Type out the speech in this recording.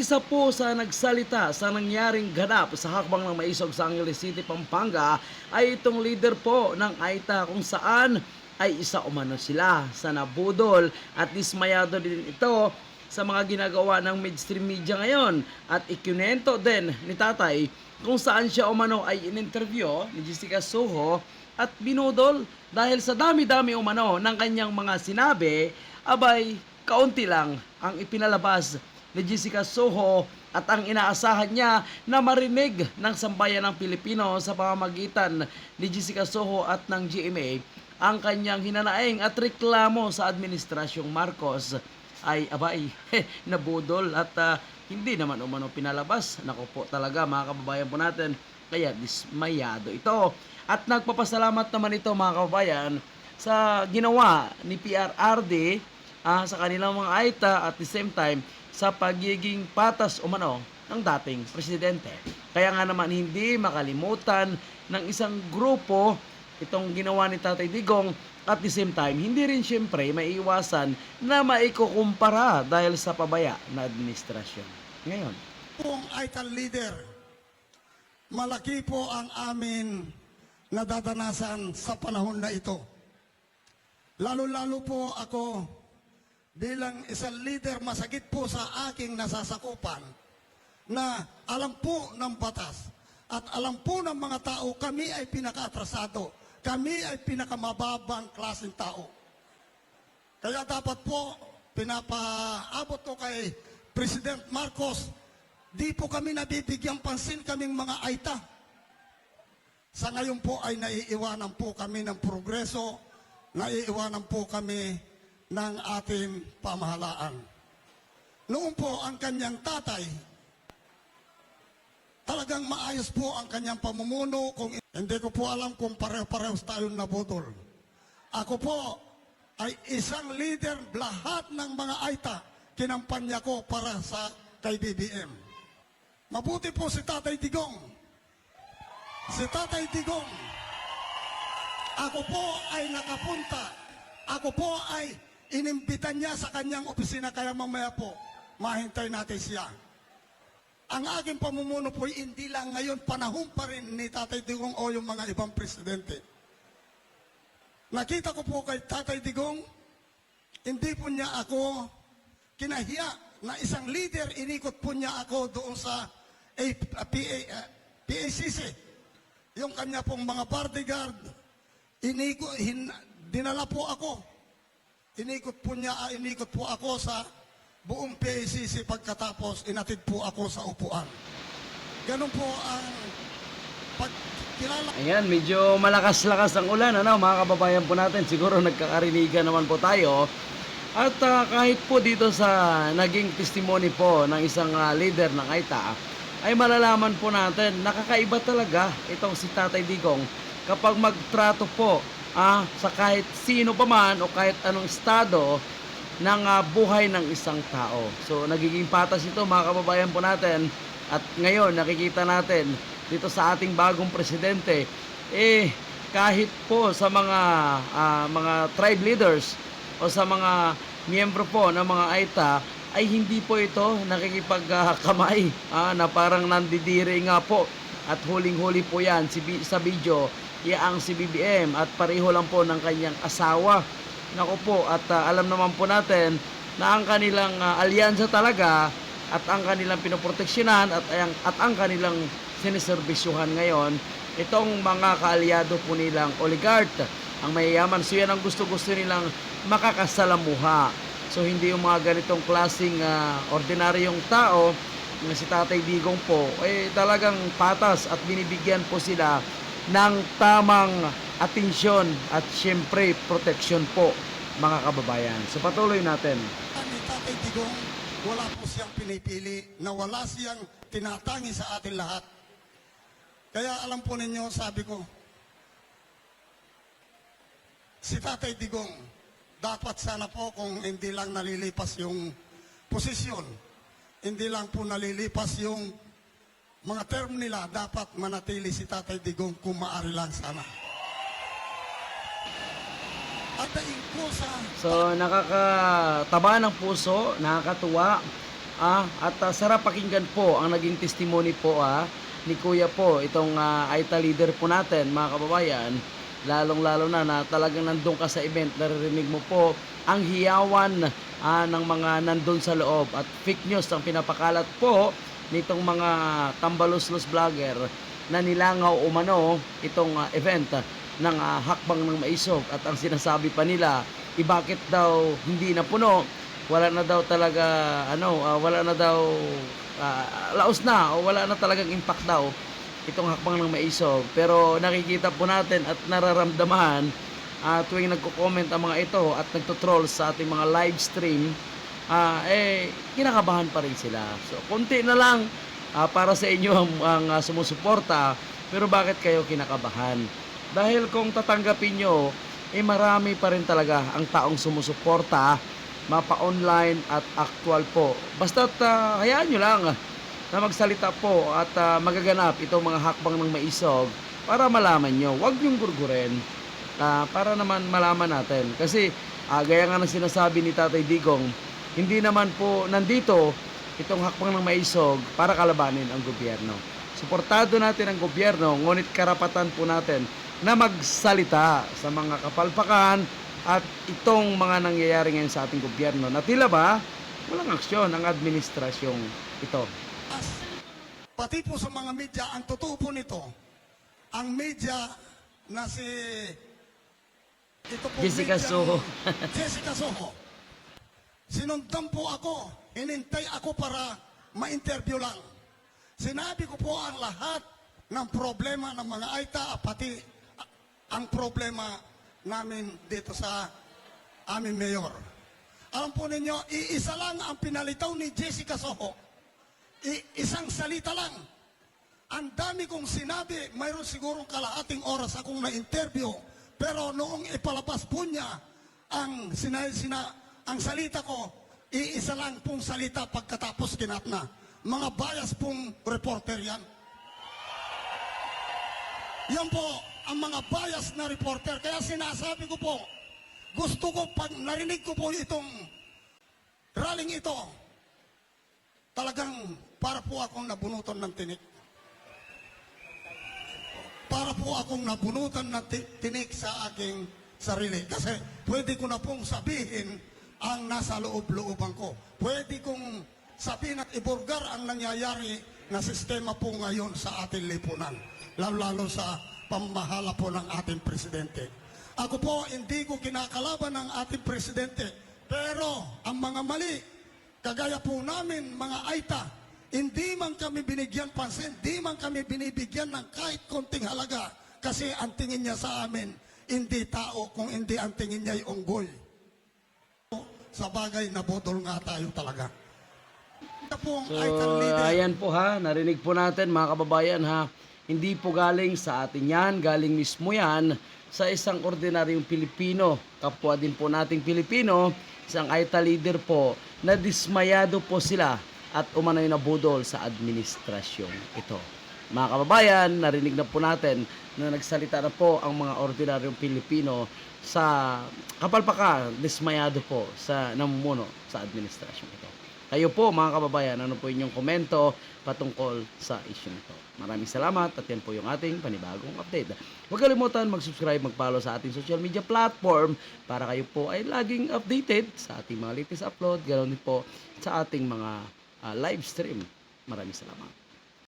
Isa po sa nagsalita sa nangyaring ganap sa hakbang ng maisog sa Angeles City, Pampanga ay itong leader po ng AITA kung saan ay isa umano sila sa nabudol. At dismayado din ito sa mga ginagawa ng mainstream media ngayon. At ikunento din ni tatay kung saan siya umano ay in-interview ni Jessica Soho at binudol dahil sa dami-dami umano ng kanyang mga sinabi abay kaunti lang ang ipinalabas ni Jessica Soho at ang inaasahan niya na marinig ng sambayan ng Pilipino sa pamamagitan ni Jessica Soho at ng GMA ang kanyang hinanaing at reklamo sa Administrasyong Marcos ay abay nabudol at ah, hindi naman umano pinalabas. Nako po talaga mga kababayan po natin kaya dismayado ito. At nagpapasalamat naman ito mga kababayan sa ginawa ni PRRD ah, sa kanilang mga AITA at the same time sa pagiging patas umano ng dating presidente. Kaya nga naman hindi makalimutan ng isang grupo itong ginawa ni Tatay Digong at the same time, hindi rin siyempre maiiwasan na maikukumpara dahil sa pabaya na administrasyon. Ngayon, pong ITAL leader, malaki po ang amin nadadanasan sa panahon na ito. Lalo-lalo po ako bilang isang leader masagit po sa aking nasasakupan na alam po ng batas at alam po ng mga tao kami ay pinakaatrasado. Kami ay pinakamababang klaseng tao. Kaya dapat po, pinapaabot ko kay President Marcos, di po kami nabibigyan pansin kaming mga aita. Sa ngayon po ay naiiwanan po kami ng progreso, naiiwanan po kami ng ating pamahalaan. Noon po ang kanyang tatay, talagang maayos po ang kanyang pamumuno. Kung hindi ko po alam kung pareho-parehos tayong nabudol. Ako po ay isang leader lahat ng mga aita kinampanya ko para sa kay BBM. Mabuti po si Tatay Digong. Si Tatay Digong. Ako po ay nakapunta. Ako po ay inimbitan niya sa kanyang opisina kaya mamaya po mahintay natin siya. Ang aking pamumuno po hindi lang ngayon, panahon pa rin ni Tatay Digong o yung mga ibang presidente. Nakita ko po kay Tatay Digong, hindi po niya ako kinahiya na isang leader, inikot po niya ako doon sa A, PA, uh, PACC. Yung kanya pong mga bodyguard, iniko, hin, dinala po ako. Inikot po niya, ah, inikot po ako sa buong PACC pagkatapos inatid po ako sa upuan. Ganun po ang pagkilala ayan, medyo malakas-lakas ang ulan, ano, mga kababayan po natin. Siguro nagkakarinigan naman po tayo. At ah, kahit po dito sa naging testimony po ng isang ah, leader ng AITA, ay malalaman po natin, nakakaiba talaga itong si Tatay Digong kapag magtrato po ah, sa kahit sino pa man o kahit anong estado ng ah, buhay ng isang tao. So nagiging patas ito mga kababayan po natin. At ngayon nakikita natin dito sa ating bagong presidente eh kahit po sa mga ah, mga tribe leaders o sa mga miyembro po ng mga AITA ay hindi po ito nakikipagkamay ah, na parang nandidiri nga po. At huling-huli po yan si, sa video iyaang si BBM at pareho lang po ng kanyang asawa Nako po, at ah, alam naman po natin na ang kanilang ah, alyansa talaga at ang kanilang pinoproteksyonan at ang, at ang kanilang siniserbisyuhan ngayon, itong mga kaalyado po nilang oligart, ang mayayaman. So yan ang gusto-gusto nilang makakasalamuha. So hindi yung mga ganitong klaseng ah, ordinaryong tao na si Tatay Digong po, eh talagang patas at binibigyan po sila ng tamang atensyon at syempre proteksyon po mga kababayan. So patuloy natin. ni Tatay Digong, wala po siyang pinipili, na wala siyang tinatangi sa atin lahat. Kaya alam po ninyo, sabi ko, si Tatay Digong, dapat sana po kung hindi lang nalilipas yung posisyon, hindi lang po nalilipas yung mga term nila, dapat manatili si Tatay Digong kung maaari lang sana. At daing po sa So nakakataba ng puso, nakakatuwa Ah, at ah, sarap pakinggan po ang naging testimony po ah, ni Kuya po, itong ah, AITA leader po natin, mga kababayan. Lalong-lalo na na talagang nandun ka sa event, naririnig mo po ang hiyawan ah, ng mga nandun sa loob at fake news ang pinapakalat po nitong mga tambaluslos vlogger na nilangaw umano itong ah, event ng ah, hakbang ng maisog. At ang sinasabi pa nila, eh, bakit daw hindi na puno? Wala na daw talaga ano ah, wala na daw ah, laos na o wala na talagang impact daw itong hakbang ng maisog. Pero nakikita po natin at nararamdaman ah, tuwing nagko-comment ang mga ito at nagto-troll sa ating mga live stream ah, eh kinakabahan pa rin sila so konti na lang ah, para sa inyo ang, ang ah, sumusuporta pero bakit kayo kinakabahan dahil kung tatanggapin nyo eh marami pa rin talaga ang taong sumusuporta mapa-online at actual po. Basta hayaan nyo lang na magsalita po at ah, magaganap itong mga hakbang ng maisog para malaman nyo. Huwag nyong gurgurin ah, para naman malaman natin. Kasi ah, gaya nga ng sinasabi ni Tatay Digong, hindi naman po nandito itong hakbang ng maisog para kalabanin ang gobyerno. Suportado natin ang gobyerno, ngunit karapatan po natin na magsalita sa mga kapalpakan at itong mga nangyayari ngayon sa ating gobyerno na tila ba walang aksyon ang administrasyong ito. Pati po sa mga media, ang totoo po nito, ang media na si ito po Jessica media Soho. Jessica Soho. Sinundan po ako, inintay ako para ma-interview lang. Sinabi ko po ang lahat ng problema ng mga AITA, pati ang problema namin dito sa aming mayor. Alam po ninyo, iisa lang ang pinalitaw ni Jessica Soho. I- isang salita lang. Ang dami kong sinabi, mayroon sigurong kalahating oras akong na-interview. Pero noong ipalabas po niya ang, sina, sina, ang salita ko, iisa lang pong salita pagkatapos kinat na. Mga bias pong reporter yan. Yan po, ang mga bias na reporter. Kaya sinasabi ko po, gusto ko, pag narinig ko po itong rallying ito, talagang para po akong nabunutan ng tinik. Para po akong nabunutan ng ti- tinik sa aking sarili. Kasi pwede ko na pong sabihin ang nasa loob-looban ko. Pwede kong sabihin at iburgar ang nangyayari na sistema po ngayon sa ating lipunan. Lalo-lalo sa pamahala po ng ating presidente. Ako po, hindi ko kinakalaban ng ating presidente. Pero ang mga mali, kagaya po namin, mga AITA, hindi man kami binigyan pansin, hindi man kami binibigyan ng kahit konting halaga kasi ang tingin niya sa amin, hindi tao kung hindi ang tingin niya ay unggoy. Sa bagay na bodol nga tayo talaga. Po ang So, ayan po ha, narinig po natin mga kababayan ha, hindi po galing sa atin yan, galing mismo yan sa isang ordinaryong Pilipino, kapwa din po nating Pilipino, isang AITA leader po, na dismayado po sila at umano'y nabudol sa administrasyon ito. Mga kababayan, narinig na po natin na nagsalita na po ang mga ordinaryong Pilipino sa kapalpakan, dismayado po sa namumuno sa administrasyon ito. Kayo po mga kababayan, ano po inyong komento patungkol sa issue nito. Maraming salamat at yan po yung ating panibagong update. Huwag kalimutan mag-subscribe, mag-follow sa ating social media platform para kayo po ay laging updated sa ating mga latest upload, ganoon din po sa ating mga ah, live stream. Maraming salamat.